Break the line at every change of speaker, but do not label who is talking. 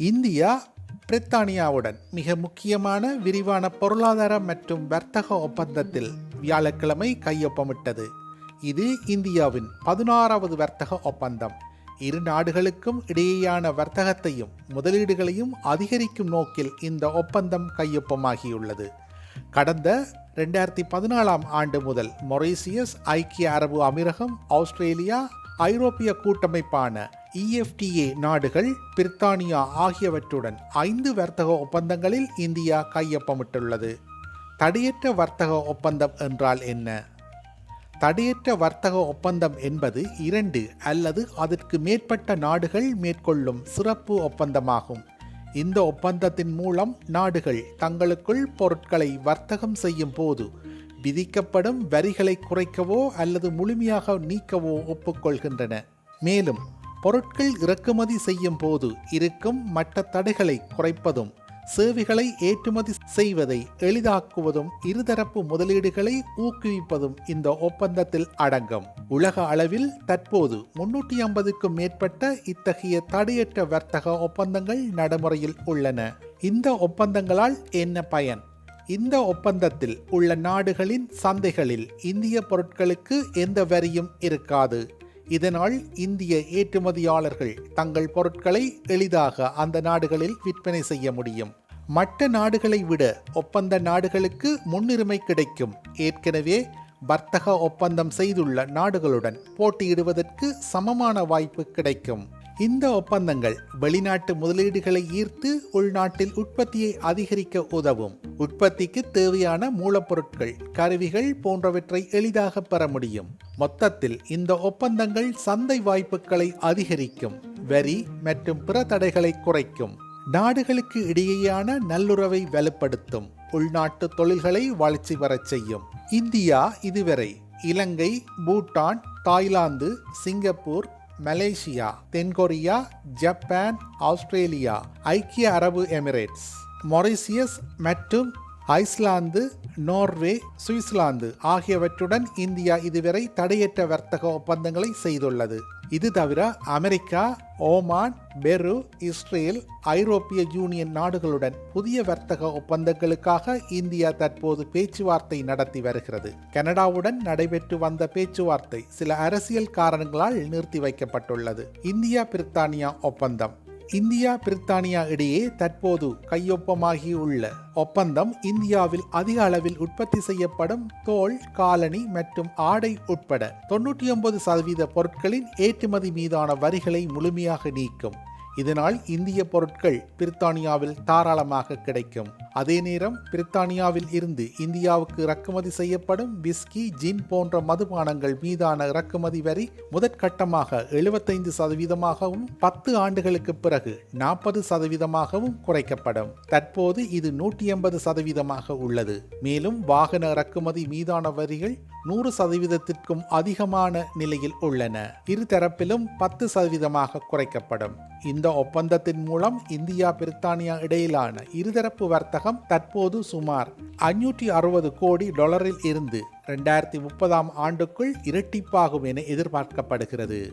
India பிரித்தானியாவுடன் மிக முக்கியமான விரிவான பொருளாதார மற்றும் வர்த்தக ஒப்பந்தத்தில் வியாழக்கிழமை கையொப்பமிட்டது. இது இந்தியாவின் பதினாறாவது வர்த்தக ஒப்பந்தம். இரு நாடுகளுக்கும் இடையேயான வர்த்தகத்தையும் முதலீடுகளையும் அதிகரிக்கும் நோக்கில் இந்த ஒப்பந்தம் கையொப்பமாகியுள்ளது. கடந்த ரெண்டாயிரத்தி பதினாலாம் ஆண்டு முதல் மொரீசியஸ் ஐக்கிய அரபு அமீரகம் ஆஸ்திரேலியா ஐரோப்பிய கூட்டமைப்பான இஎஃப்டிஏ நாடுகள் பிரித்தானியா ஆகியவற்றுடன் ஐந்து வர்த்தக ஒப்பந்தங்களில் இந்தியா கையொப்பமிட்டுள்ளது. தடையற்ற வர்த்தக ஒப்பந்தம் என்றால் என்ன? தடையற்ற வர்த்தக ஒப்பந்தம் என்பது இரண்டு அல்லது அதற்கு மேற்பட்ட நாடுகள் மேற்கொள்ளும் சிறப்பு ஒப்பந்தமாகும். இந்த ஒப்பந்தத்தின் மூலம் நாடுகள் தங்களுக்குள் பொருட்களை வர்த்தகம் செய்யும் போது விதிக்கப்படும் வரிகளை குறைக்கவோ அல்லது முழுமையாக நீக்கவோ ஒப்புக்கொள்கின்றன. மேலும் பொருட்கள் இறக்குமதி செய்யும் போது இருக்கும் மற்ற தடைகளை குறைப்பதும் சேவைகளை ஏற்றுமதி செய்வதை எளிதாக்குவதும் இருதரப்பு முதலீடுகளை ஊக்குவிப்பதும் இந்த ஒப்பந்தத்தில் அடங்கும். உலக அளவில் தற்போது முன்னூற்றி ஐம்பதுக்கும் மேற்பட்ட இத்தகைய தடையற்ற வர்த்தக ஒப்பந்தங்கள் நடைமுறையில் உள்ளன. இந்த ஒப்பந்தங்களால் என்ன பயன்? இந்த ஒப்பந்தத்தில் உள்ள நாடுகளின் சந்தைகளில் இந்திய பொருட்களுக்கு எந்த வரியும் இருக்காது. இதனால் இந்திய ஏற்றுமதியாளர்கள் தங்கள் பொருட்களை எளிதாக அந்த நாடுகளில் விற்பனை செய்ய முடியும். மற்ற நாடுகளை விட ஒப்பந்த நாடுகளுக்கு முன்னுரிமை கிடைக்கும். ஏற்கனவே வர்த்தக ஒப்பந்தம் செய்துள்ள நாடுகளுடன் போட்டியிடுவதற்கு சமமான வாய்ப்பு கிடைக்கும். இந்த ஒப்பந்தங்கள் வெளிநாட்டு முதலீடுகளை ஈர்த்து உள்நாட்டில் உற்பத்தியை அதிகரிக்க உதவும். உற்பத்திக்கு தேவையான மூலப்பொருட்கள் கருவிகள் போன்றவற்றை எளிதாக பெற முடியும். மொத்தத்தில் இந்த ஒப்பந்தங்கள் சந்தை வாய்ப்புகளை அதிகரிக்கும் வரி மற்றும் பிற தடைகளை குறைக்கும் நாடுகளுக்கு இடையேயான நல்லுறவை வலுப்படுத்தும் உள்நாட்டு தொழில்களை வளர்ச்சி வரச் செய்யும். இந்தியா இதுவரை Ilangai Bhutan Thailand Singapore Malaysia தென்கொரியா ஜப்பான் ஆஸ்திரேலியா ஐக்கிய அரபு எமிரேட்ஸ் மொரிசியஸ் மற்றும் ஐஸ்லாந்து நோர்வே சுவிட்சர்லாந்து ஆகியவற்றுடன் இந்தியா இதுவரை தடையற்ற வர்த்தக ஒப்பந்தங்களை செய்துள்ளது. இது தவிர அமெரிக்கா ஓமான் பெரு இஸ்ரேல் ஐரோப்பிய யூனியன் நாடுகளுடன் புதிய வர்த்தக ஒப்பந்தங்களுக்காக இந்தியா தற்போது பேச்சுவார்த்தை நடத்தி வருகிறது. கனடாவுடன் நடைபெற்று வந்த பேச்சுவார்த்தை சில அரசியல் காரணங்களால் நிறுத்தி வைக்கப்பட்டுள்ளது. இந்தியா பிரித்தானியா ஒப்பந்தம். இந்தியா பிரித்தானியா இடையே தற்போது கையொப்பமாகியுள்ள ஒப்பந்தம் இந்தியாவில் அதிக அளவில் உற்பத்தி செய்யப்படும் தோல் காலணி மற்றும் ஆடை உட்பட தொன்னூற்றி ஒன்பது சதவீத பொருட்களின் ஏற்றுமதி மீதான வரிகளை முழுமையாக நீக்கும். இதனால் இந்திய பொருட்கள் பிரித்தானியாவில் தாராளமாக கிடைக்கும். அதே நேரம் பிரித்தானியாவில் இருந்து இந்தியாவுக்கு இறக்குமதி செய்யப்படும் விஸ்கி ஜின் போன்ற மதுபானங்கள் மீதான இறக்குமதி வரி முதற்கட்டமாக எழுபத்தைந்து சதவீதமாகவும் பத்து ஆண்டுகளுக்கு பிறகு நாற்பது சதவீதமாகவும் குறைக்கப்படும். தற்போது இது நூற்றி எண்பது சதவீதமாக உள்ளது. மேலும் வாகன இறக்குமதி மீதான வரிகள் நூறு சதவீதத்திற்கும் அதிகமான நிலையில் உள்ளன. இருதரப்பிலும் பத்து சதவீதமாக குறைக்கப்படும். இந்த ஒப்பந்தத்தின் மூலம் இந்தியா பிரித்தானியா இடையிலான இருதரப்பு வர்த்தகம் தற்போது சுமார் ஐநூற்றி அறுபது கோடி டாலரில் இருந்து ரெண்டாயிரத்தி முப்பதாம் ஆண்டுக்குள் இரட்டிப்பாகும் என எதிர்பார்க்கப்படுகிறது.